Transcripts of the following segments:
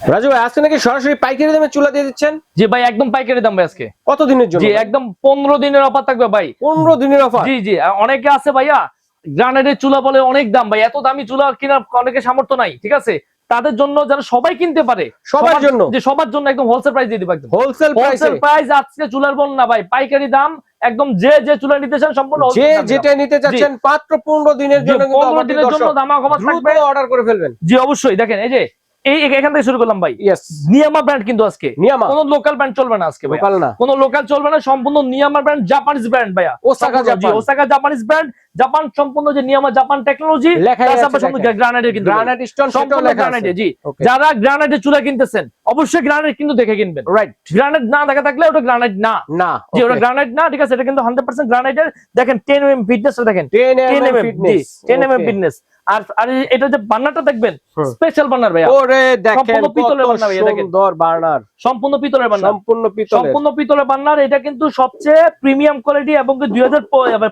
রাজু ভাই আজকে নাকি সরাসরি পাইকারি দামে চুলা দিয়ে দিচ্ছেন? জি ভাই একদম পাইকারি দাম ভাই আজকে। কত দিনের জন্য জি একদম পনেরো দিনের অফার থাকবে ভাই। পনেরো দিনের অফার? জি জি অনেকে আছে ভাইয়া গ্রানাইটের চুলা বলে অনেক দাম ভাই এত দামি চুলা কিনা অনেকে সামর্থ্য নাই ঠিক আছে? তাদের জন্য যারা সবাই কিনতে পারে। সবার জন্য? যে সবার জন্য একদম হোলসেল প্রাইস দিয়ে দিব একদম। হোলসেল প্রাইসে হোলসেল প্রাইস আজকে চুলার বল না ভাই পাইকারি দাম একদম যে যে চুলা নিতে চান সম্পূর্ণ যে যেটা নিতে চাচ্ছেন মাত্র পনেরো দিনের জন্য কিন্তু 15 দিনের জন্য দামা দ্রুত থাকবে। অর্ডার করে ফেলবেন। জি অবশ্যই। দেখেন এই যে এই এই- এখান থেকে শুরু করলাম ভাই। নিয়ামা ব্র্যান্ড কিন্তু আজকে। নিয়ামা। কোন লোকাল ব্র্যান্ড চলবে না আজকে ভাই লোকাল না। কোন লোকাল চলবে না সম্পূর্ণ নিয়ামা ব্র্যান্ড জাপানিজ ব্র্যান্ড ভাইয়া। ওসাকা সম্পূর্ণ, জি, Japan. Osaka Japanese brand Japan সম্পূর্ণ যে নিয়ামা জাপান টেকনোলজি লেখা আছে গ্রানাইটের কিন্তু গ্রানাইট স্টোন সেটাও সম্পূর্ণ গ্রানাইটে জি। যারা গ্রানাইটের চুলা কিনতেছেন অবশ্যই গ্রানাইট কিন্তু দেখে কিনবেন। রাইট গ্রানাইট না দেখা থাকলে ওটা গ্রানাইট না। না জি ওটা গ্রানাইট না ঠিক আছে এটা কিন্তু হান্ড্রেড পার্সেন্ট গ্রানাইটের দেখেন টেন এম ফিটনেস দেখেন। 10 ten mm M G fitness ten M fitness আর আর এটা যে বান্নারটা দেখবেন স্পেশাল বান্নার ভাইয়া। ওরে দেখেন সম্পূর্ণ পিতলের বান্না ভাই, দেখেন। সুন্দর বার্নার সম্পূর্ণ পিতলের বান্নার। সম্পূর্ণ পিতলের। সম্পূর্ণ পিতলের বান্নার এটা কিন্তু সবচেয়ে প্রিমিয়াম কোয়ালিটি এবং দুই হাজার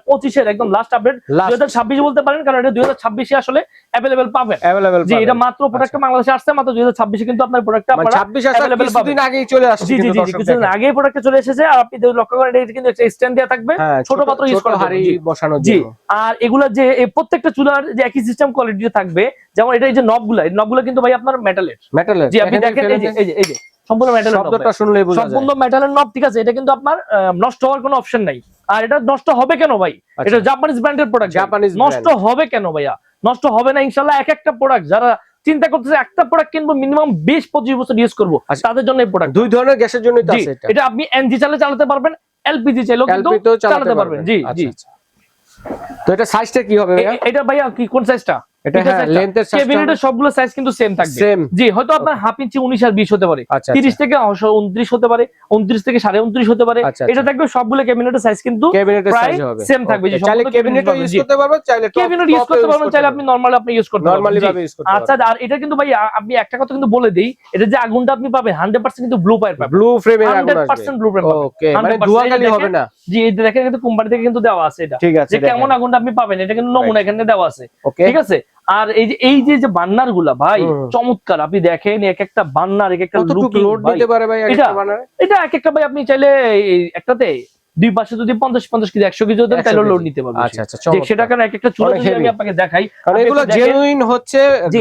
পঁচিশের একদম লাস্ট আপডেট Last. দুই হাজার ছাব্বিশ বলতে পারেন কারণ এটা দুই হাজার ছাব্বিশে আসলে অ্যাভেলেবেল পাবেন। অ্যাভেলেবল জি এটা মাত্র প্রোডাক্টটা বাংলাদেশে আসছে মাত্র দুই হাজার ছাব্বিশে কিন্তু আপনার প্রোডাক্টটা আপনারা 26 আসা কিছুদিন আগেই চলে আসছে জি জি কিন্তু জি দর্শক কিছুদিন আগেই প্রোডাক্টটা চলে এসেছে আর আপনি যদি লক্ষ্য করেন এটা কিন্তু একটা স্ট্যান্ড দেওয়া থাকবে। হ্যাঁ ছোট পাত্র ইউজ করা হাড়ি বসানোর জি আর এগুলা যে প্রত্যেকটা চুলার যে একই সিস্টেম কোয়ালিটি থাকবে যেমন এটা এই যে নবগুলা এই নবগুলা কিন্তু ভাই আপনার মেটালের মেটালের জি আপনি দেখেন এই যে এই যে সম্পূর্ণ মেটালের শব্দটা শুনলেই বোঝা যায়। সম্পূর্ণ মেটালের নব ঠিক আছে এটা কিন্তু আপনার নষ্ট হওয়ার কোনো অপশন নাই। আর এটা নষ্ট হবে কেন ভাই। এটা জাপানিজ ব্র্যান্ডের প্রোডাক্ট Japanese নষ্ট হবে কেন ভাইয়া? নষ্ট হবে না ইনশাল্লাহ এক একটা প্রোডাক্ট যারা চিন্তা করতেছে একটা প্রোডাক্ট কিনবো মিনিমাম বিশ পঁচিশ বছর ইউজ করব। আচ্ছা। তাদের জন্য এই প্রোডাক্ট দুই ধরনের গ্যাসের জন্যই তো জি আছে এটা। আপনি এনজি চালে চালাতে পারবেন এলপিজি চাইলেও কিন্তু চালাতে পারবেন। জি জি। আচ্ছা, আচ্ছা। তো এটা সাইজটা কি হবে এটা ভাইয়া কি কোন সাইজটা এটা হ্যাঁ লেন্থের ক্যাবিনেটের সবগুলো সাইজ কিন্তু সেম থাকবে। সেম জি হয়তো আপনার হাফ ইঞ্চি উনিশ আর বিশ হতে পারে। আচ্ছা তিরিশ থেকে উনত্রিশ হতে পারে থেকে হতে পারে। আচ্ছা, এটা থাকবে সবগুলো ক্যাবিনেটের সাইজ কিন্তু ক্যাবিনেটের সাইজ হবে। same থাকবে, যে চাইলে সম্পূর্ণ ইউজ করতে পারবেন চাইলে ক্যাবিনেট ইউজ করতে পারবেন চাইলে আপনি নরমালি আপনি ইউজ করতে নরমালি ভাবে ইউজ করতে আচ্ছা আর এটা কিন্তু ভাই আপনি একটা কথা কিন্তু বলে দেই এটা যে আগুনটা আপনি পাবেন হান্ড্রেড পার্সেন্ট কিন্তু ব্লু পাইপ পাবেন। ব্লু ফ্রেমের আগুন আসবে। ব্লু ওকে মানে 100% দেখেন। হবে না। জি এই দেখেন কিন্তু কোম্পানি থেকে কিন্তু দেওয়া আছে এটা। ঠিক আছে যে কেমন আগুনটা আপনি পাবেন এটা কিন্তু নমুনা এখানে দেওয়া আছে। ঠিক আছে? আর এই যে এই যে যে বান্নারগুলা ভাই চমৎকার। আপনি দেখেন এক একটা বান্নার এক একটা লোড দিতে পারে ভাই এটা- এটা এক একটা ভাই আপনি চাইলে একটাতে দুই পাশে যদি পঞ্চাশ পঞ্চাশ কেজি একশো কেজি দেন তাহলে লোড নিতে পারবে। আচ্ছা আচ্ছা সেটা কারণ এক একটা চুলা যদি আমি আপনাকে দেখাই এগুলো জেনুইন হচ্ছে জি।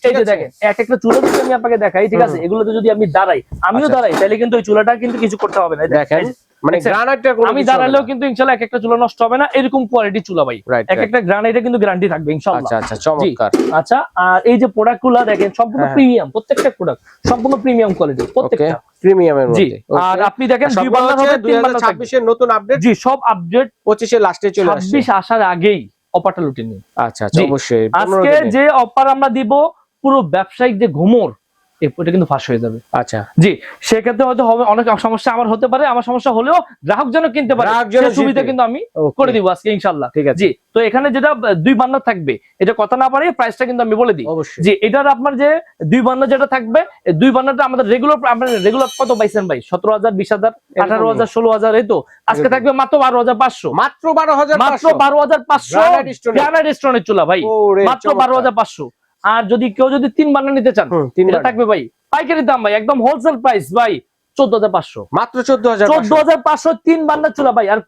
এই যে দেখেন এক একটা চুলা যদি আমি আপনাকে দেখাই ঠিক আছে? এগুলোতে যদি আমি দাঁড়াই আমিও আচ্ছা। দাঁড়াই তাহলে কিন্তু ওই চুলাটা কিন্তু কিছু করতে হবে না। দেখেন। মানে কোনো আমি না। কিন্তু ইনশাল্লাহ এক একটা চুলা নষ্ট হবে না এরকম কোয়ালিটি চুলা ভাই। এক একটা গ্রানাইটে কিন্তু গ্যারান্টি থাকবে ইনশাল্লাহ। আচ্ছা আচ্ছা চমৎকার। আচ্ছা আর এই যে প্রোডাক্টগুলা দেখেন সম্পূর্ণ। প্রিমিয়াম প্রত্যেকটা প্রোডাক্ট সম্পূর্ণ প্রিমিয়াম কোয়ালিটি প্রত্যেকটা। প্রিমিয়ামের মধ্যে। আর আপনি দেখেন দুই হচ্ছে হবে থাকবে। 2026 এর নতুন আপডেট জি সব আপডেট 25 এর লাস্টে চলে আসছে। ছাব্বিশ আসার আগেই অপারটা লুটে নিন। আচ্ছা আচ্ছা অবশ্যই। আজকে যে অফার আমরা দিব পুরো ব্যবসায়িক যে ঘুমোর এটা কিন্তু ফাঁস হয়ে যাবে। আচ্ছা। জি সেক্ষেত্রে হয়তো হবে অনেক সমস্যা আমার হতে পারে আমার সমস্যা হলেও গ্রাহক যেন কিনতে পারে সুবিধা কিন্তু আমি করে দিব আজকে ইনশাল্লাহ ঠিক আছে। জি তো এখানে যেটা দুই বান্নার থাকবে এটা কথা না পারে প্রাইসটা কিন্তু আমি বলে দিই। জি এটার আপনার যে দুই বান্না যেটা থাকবে দুই বান্নাটা আমাদের রেগুলার আপনার রেগুলার কত পাইছেন ভাই? সতেরো হাজার বিশ হাজার আঠারো হাজার ষোলো হাজার এই তো। আজকে থাকবে মাত্র বারো হাজার পাঁচশো। মাত্র 12500 মাত্র বারো হাজার পাঁচশো। গ্রানাইট চুলা ভাই। মাত্র বারো হাজার পাঁচশো। আর যদি কেউ যদি তিন বান্না নিতে চান এটা থাকবে ভাই পাইকারি দাম ভাই একদম হোলসেল প্রাইস ভাই চোদ্দ হাজার পাঁচশো। মাত্র 14500 চোদ্দ হাজার পাঁচশো তিন চুলা ভাই আর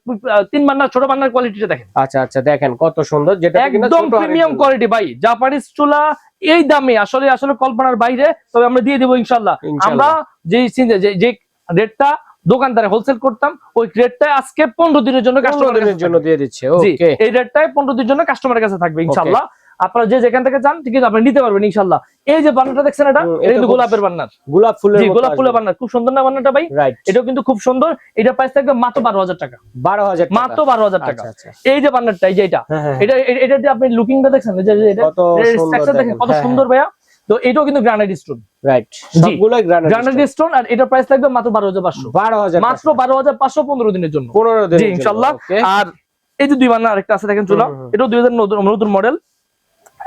তিন ছোট কোয়ালিটিটা দেখেন। আচ্ছা আচ্ছা দেখেন কত সুন্দর যেটা একদম প্রিমিয়াম কোয়ালিটি ভাই জাপানিজ চুলা এই দামে আসলে আসলে কল্পনার বাইরে তবে আমরা দিয়ে দেবো ইনশাল্লাহ। আমরা যে যে- রেটটা দোকানদারে হোলসেল করতাম ওই রেটটা আজকে পনেরো দিনের জন্য 15 কাস্টমারের জন্য দিয়ে দিচ্ছে এই রেটটাই পনেরো দিনের জন্য কাস্টমারের কাছে থাকবে ইনশাল্লাহ আপনারা যে যেখান থেকে চান ঠিক আছে আপনি নিতে পারবেন ইনশাল্লাহ এই যে বান্নাটা দেখছেন এটা এটা এটা কিন্তু গোলাপের বান্নার। গোলাপ ফুলের জি গোলাপ ফুলের বান্নার। খুব সুন্দর না বান্নাটা ভাই? এটাও কিন্তু খুব সুন্দর। এটা প্রাইস থাকবে মাত্র বারো হাজার টাকা। 12000 টাকা। মাত্র বারো হাজার টাকা। আচ্ছা আচ্ছা। এই যে বান্নারটা এই যে এটা। হ্যাঁ হ্যাঁ এটা এটা যে আপনি লুকিংটা দেখছেন এটা দেখেন কত হ্যাঁ, সুন্দর ভাইয়া। তো এটাও কিন্তু গ্রানাইট স্টোন রাইট সবগুলোই গ্রানাইট গ্রানাইট স্টোন আর এটার প্রাইস থাকবে মাত্র বারো হাজার পাঁচশো। 12000 মাত্র বারো হাজার পাঁচশো পনেরো দিনের জন্য। 15 দিনের জি জন্য, ইনশাল্লাহ আর এই যে দুই বান্না আরেকটা আছে দেখেন চুলা। এটাও দুই হাজার নতুন নতুন মডেল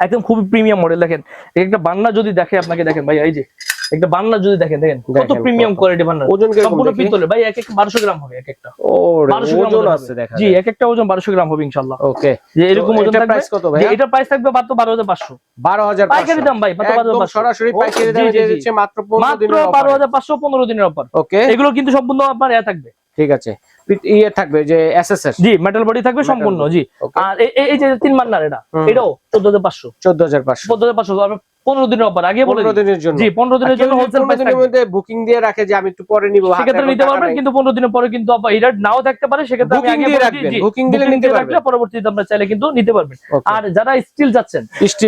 একদম খুবই প্রিমিয়াম মডেল দেখেন। একটা বান্না যদি দেখে আপনাকে দেখেন ভাই এই যে একটা বান্না যদি দেখেন দেখেন কত প্রিমিয়াম কোয়ালিটি বান্না। ওজন সম্পূর্ণ? পিতলে ভাই এক এক বারোশো গ্রাম হবে এক একটা। ও বারোশো গ্রাম ওজন আছে হবে। দেখা জি এক একটা ওজন বারোশো গ্রাম হবে ইনশাল্লাহ। ওকে। যে এরকম ওজন থাকবে প্রাইস কত ভাই? এটা প্রাইস থাকবে মাত্র বারো হাজার পাঁচশো। বারো হাজার পাইকারি দাম ভাই মাত্র বারো একদম হাজার সরাসরি পাইকারি দামে দিয়ে। দিচ্ছে মাত্র পনেরো মাত্র দিনের বারো offer। হাজার পাঁচশো পনেরো দিনের অফার ওকে। এগুলো কিন্তু সম্পূর্ণ আপনার এ থাকবে। ঠিক আছে। ইয়ে থাকবে যে এসএসএস জি মেটাল বডি থাকবে সম্পূর্ণ জি। আর এই- যে তিন মান্নার এটা এটাও চোদ্দ হাজার পাঁচশো। চোদ্দ হাজার পাঁচশো। চোদ্দ হাজার পাঁচশো পনেরো দিনের অফার আগে বলে পনেরো দিই। দিনের জন্য। জি পনেরো দিনের জন্য হোলসেল মধ্যে বুকিং দিয়ে রাখে যে আমি একটু পরে নিবো সেক্ষেত্রে নিতে পারবেন কিন্তু পনেরো দিনের পরে কিন্তু আবার এটা নাও থাকতে পারে সেক্ষেত্রে আমি আগে দিয়ে রাখবেন, জি, দিলে নিতে পারবেন। পরবর্তীতে আমরা চাইলে কিন্তু নিতে পারবেন। আর যারা স্টিল যাচ্ছেন।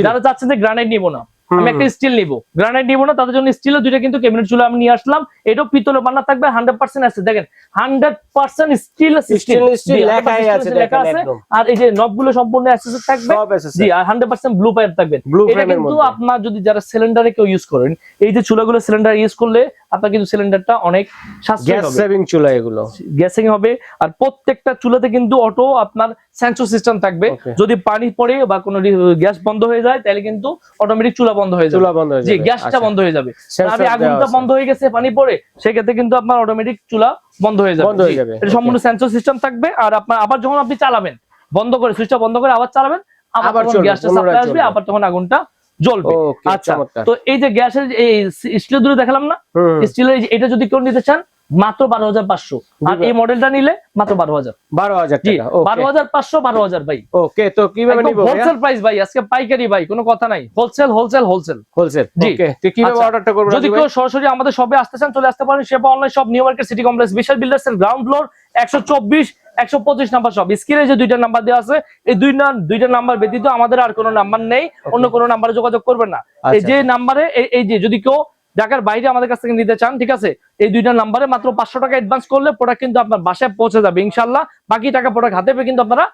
যারা চাচ্ছেন যে গ্রানাইট নিবো না আমি একটা স্টিল নিবো। গ্রানাইট নিবো না তাদের জন্য স্টিলের দুইটা কিন্তু ক্যাবিনেট চুলা আমি নিয়ে আসলাম। এটাও পিতলের বান্না থাকবে হান্ড্রেড পার্সেন্ট আছে। দেখেন হান্ড্রেড পার্সেন্ট স্টিল আছে লেখা আছে। আর এই যে নবগুলো সম্পূর্ণ থাকবে। জি আর hundred percent blue pipe Blue এটা কিন্তু আপনার যদি যারা সিলিন্ডারে কেউ ইউজ করেন এই যে চুলাগুলো সিলিন্ডার ইউজ করলে আপনার কিন্তু সিলিন্ডারটা অনেক গ্যাস সেভিং চুলা এগুলো। গ্যাসিং হবে। আর প্রত্যেকটা চুলাতে কিন্তু অটো আপনার সেন্সর সিস্টেম থাকবে। যদি পানি পড়ে বা কোনো গ্যাস বন্ধ হয়ে যায় তাহলে কিন্তু অটোমেটিক চুলা বন্ধ হয়ে যাবে। চুলা বন্ধ হয়ে জি গ্যাসটা আচ্ছা। বন্ধ হয়ে যাবে। Sensor আমি আগুনটা বন্ধ হয়ে গেছে পানি পড়ে সেক্ষেত্রে কিন্তু আপনার অটোমেটিক চুলা বন্ধ হয়ে যাবে। বন্ধ হয়ে যাবে, এটা সম্পূর্ণ সেন্সর সিস্টেম থাকবে আর আপনার আবার যখন আপনি চালাবেন বন্ধ করে সুইচটা বন্ধ করে আবার চালাবেন আবার গ্যাসটা সাপ্লাই আসবে আবার তখন আগুনটা জ্বলবে। আচ্ছা তো এই যে গ্যাসের এই স্টিলের দূরে দেখালাম না স্টিলের এটা যদি কেউ নিতে চান মাত্র বারো হাজার পাঁচশো। আর। এই মডেলটা নিলে মাত্র বারো হাজার। বারো হাজার জি বারো হাজার পাঁচশো বারো হাজার ভাই। ওকে তো কীভাবে নিবো হোলসেল প্রাইস ভাই আজকে পাইকারি ভাই কোনো কথা নাই। হোলসেল হোলসেল হোলসেল হোলসেল জি। কীভাবে আচ্ছা, অর্ডারটা করব যদি কেউ সরাসরি আমাদের সবে আসতে চান চলে আসতে পারেন। সেবা অনলাইন সব New Market City Complex Bishal builders এর গ্রাউন্ড ফ্লোর একশো চব্বিশ একশো পঁচিশ নাম্বার সব স্ক্রিনে যে দুইটা নাম্বার দেওয়া আছে এই দুই না দুইটা নাম্বার ব্যতীত আমাদের আর কোনো নাম্বার নেই। অন্য কোনো নাম্বারে যোগাযোগ করবেন না। এই আচ্ছা। যে নাম্বারে এই যে যদি কেউ ঢাকার বাইরে আমাদের কাছ থেকে নিতে চান ঠিক আছে? এই দুইটা নাম্বারে মাত্র পাঁচশো টাকা অ্যাডভান্স করলে প্রোডাক্ট কিন্তু আপনার বাসায় পৌঁছে যাবে ইনশাল্লাহ বাকি টাকা প্রোডাক্ট হাতে পেয়ে কিন্তু আপনারা?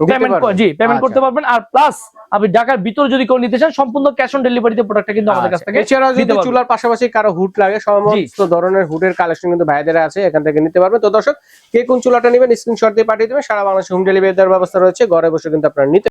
জি পেমেন্ট আচ্ছা। করতে পারবেন। আর প্লাস আপনি ঢাকার ভিতরে যদি কেউ নিতে চান সম্পূর্ণ ক্যাশ অন ডেলিভারিতে প্রোডাক্টটা কিন্তু আমাদের কাছ আচ্ছা, থেকে যদি চুলার পাশাপাশি কারও হুড লাগে সমস্ত ধরনের হুডের কালেকশন কিন্তু ভাইদের আছে এখান থেকে নিতে পারবেন। তো দর্শক কে কোন চুলাটা নেবেন স্ক্রিনশট দিয়ে পাঠিয়ে দেবেন। সারা বাংলাদেশে হোম ডেলিভারি দেওয়ার ব্যবস্থা রয়েছে। ঘরে বসে কিন্তু আপনারা নিতে